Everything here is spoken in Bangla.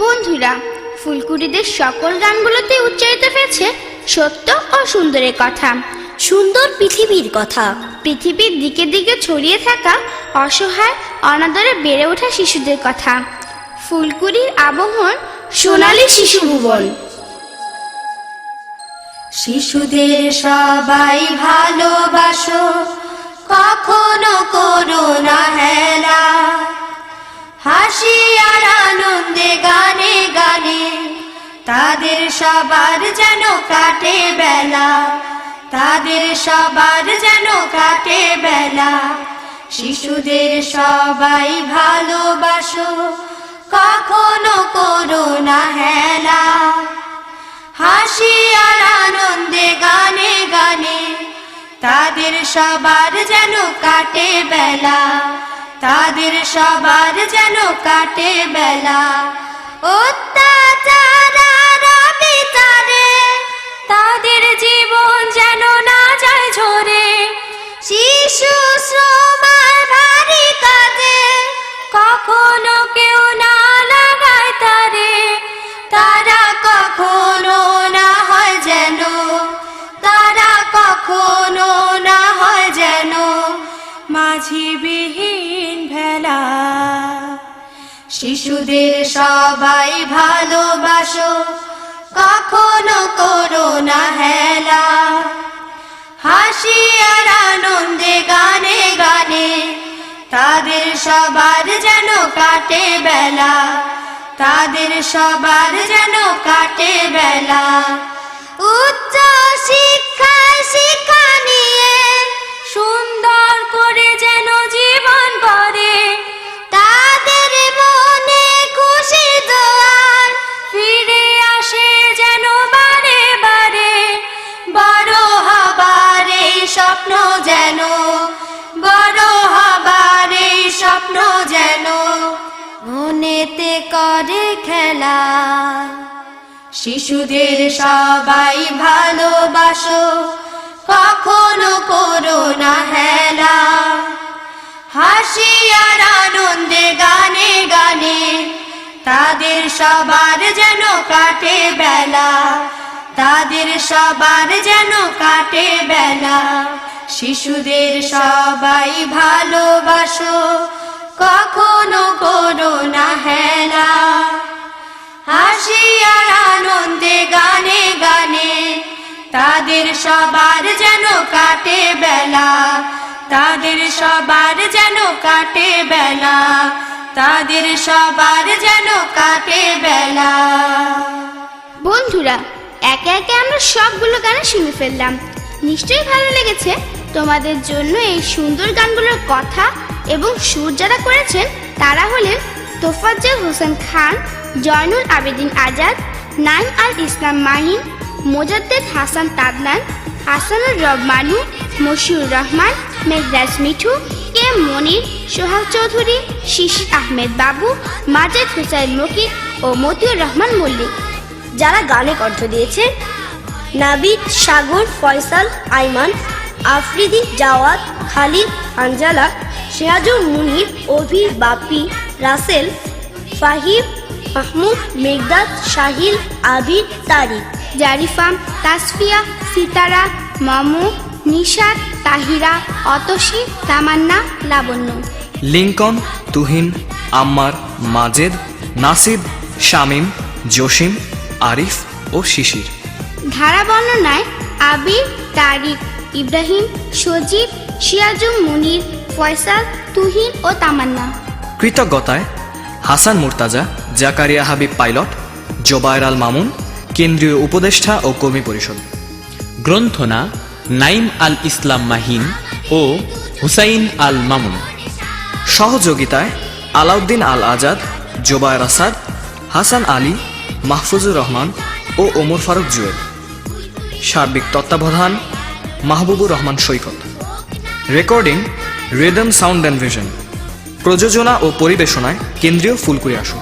বন্ধুরা, ফুলকুড়িদের সকল গানগুলোতে উচ্চারিত হয়েছে সত্য ও সুন্দরের কথা। সুন্দর পৃথিবীর কথা। পৃথিবীর দিকে দিকে ছড়িয়ে থাকা অসহায়, অনাদরে বেড়ে ওঠা শিশুদের কথা। ফুলকুড়ির আবহন সোনালী শিশু ভুবন। শিশুদের সবাই ভালোবাসো, কখনো করো না হেলা। হাসি তাদের সবার যেন কাটে বেলা, তাদের সবার যেন কাটে বেলা। শিশুদের সবাই ভালোবাসো, কখনো করো না হেলা। হাসি আর আনন্দে গানে গানে, তাদের সবার যেন কাটে বেলা। তাদের সবার যেন কাটে বেলা। অত্যাচার তাদের জীবন যেন না যায় ঝরে। শিশু শ্রম আর ভারী কাজে কখনো কেউ না লাগায় তারে। তারা কখনো না হয় যেন, তারা কখনো না হয় যেন মাঝিবিহীন ভেলা। শিশুদের সবাই ভালোবাসো কখনো করো না হেলা। হাসি আর আনন্দে গানে গানে তাদের সবার যেন কাটে বেলা, তাদের সবার যেন কাটে বেলা। স্বপ্ন যেন, বড় হবার এই স্বপ্ন যেন মনেতে করে খেলা। শিশুদের সবাই ভালোবাসো, কখনো করো না হেলা। হাসি আর আনন্দে গানে গানে তাদের সবার যেন কাটে বেলা। তাদের সবার যেন কাটে বেলা। শিশুদের সবাই ভালোবাসো, কখনো করো না হেলা। হাসি আর আনন্দে গানে গানে তাদের সবার যেন কাটে বেলা। তাদের সবার যেন কাটে বেলা। তাদের সবার যেন কাটে বেলা। বন্ধুরা একে একে আমরা সবগুলো গান শুনে ফেললাম। নিশ্চয়ই ভালো লেগেছে। তোমাদের জন্য এই সুন্দর গানগুলোর কথা এবং সুর যারা করেছেন, তারা হলেন তোফাজ্জল হোসেন খান, জয়নুল আবেদিন আজাদ, নাইম আল ইসলাম মাহিন, মোজাদ্দেদ হাসান তাদলান হাসানুর রব মানু, মশিউর রহমান, মেঘরাজ মিঠু, কে মনির, সোহাগ চৌধুরী, শিশির আহমেদ বাবু, মাজেদ হুসাইন মকিক ও মতিউর রহমান মল্লিক। যারা গানে কণ্ঠ দিয়েছে। নাবিদ সাগর ফয়সাল আইমান আফ্রিদি জাওয়াত খালিদ আঞ্জালা শেহাজুর মুনির অভি বাপি রাসেল ফাহিম মাহমুদ মেঘদাদ শাহিল আবির তারিক। জারিফাম তাসফিয়া সিতারা মামু নিশাদ তাহিরা অতসী তামান্না লাবণ্য। লিঙ্কন তুহিন আম্মার মাজেদ নাসিব শামিম জসিম আরিফ ও শিশির। ধারা বর্ণনায় আবির তারিক ইব্রাহিম সজীব সিয়াজুম মুনির ফয়সাল তুহিন ও তামান্না। কৃতজ্ঞতায় হাসান মুর্তাজা জাকারিয়া হাবিব পাইলট জোবায়ের আল মামুন কেন্দ্রীয় উপদেষ্টা ও কর্মী পরিষদ। গ্রন্থনা নাইম আল ইসলাম মাহিন ও হুসাইন আল মামুন। সহযোগিতায় আলাউদ্দিন আল আজাদ জোবায়ের আসাদ হাসান আলী মাহফুজুর রহমান ও ওমর ফারুক জুয়েল। সার্বিক তত্ত্বাবধান, Mahbubur Rahman Saikat. Recording rhythm sound and vision প্রযোজনা ও পরিবেশনায় কেন্দ্রীয় ফুলকুড়ি আসন।